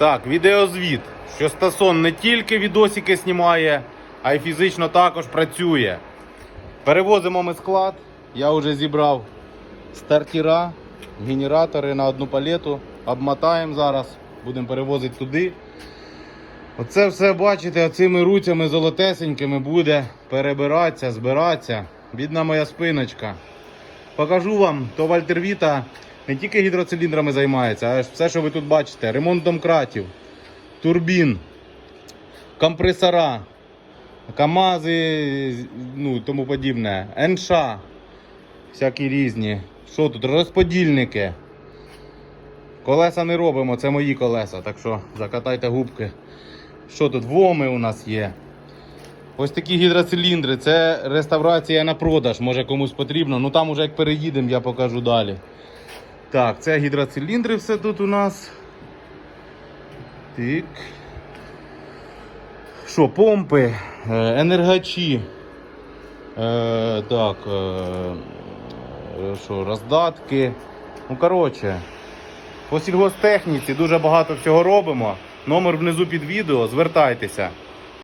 Так, відеозвіт. Що Стасон не тільки відосики знімає, а й фізично також працює. Перевозимо ми склад. Я вже зібрав стартера, генератори на одну палету. Обмотаємо зараз, будемо перевозити туди. Оце все, бачите, оцими руцями золотесенькими буде перебиратися, збиратися. Бідна моя спиночка. Покажу вам, то Вальтер Віта не тільки гідроциліндрами займається, а все, що ви тут бачите: ремонтом кратів, турбін, компресора, КАМАЗи, ну тому подібне, НШ, всякі різні. Що тут? Розподільники. Колеса не робимо, це мої колеса, так що закатайте губки. Що тут? Воми у нас є. Ось такі гідроциліндри. Це реставрація на продаж. Може комусь потрібно. Ну там уже як переїдемо, я покажу далі. Так, це гідроциліндри все тут у нас. Так. Що, помпи, е, енергачі. Е, так. Е, е, що, роздатки. Ну, коротше. По сільгостехніці дуже багато всього робимо. Номер внизу під відео. Звертайтеся.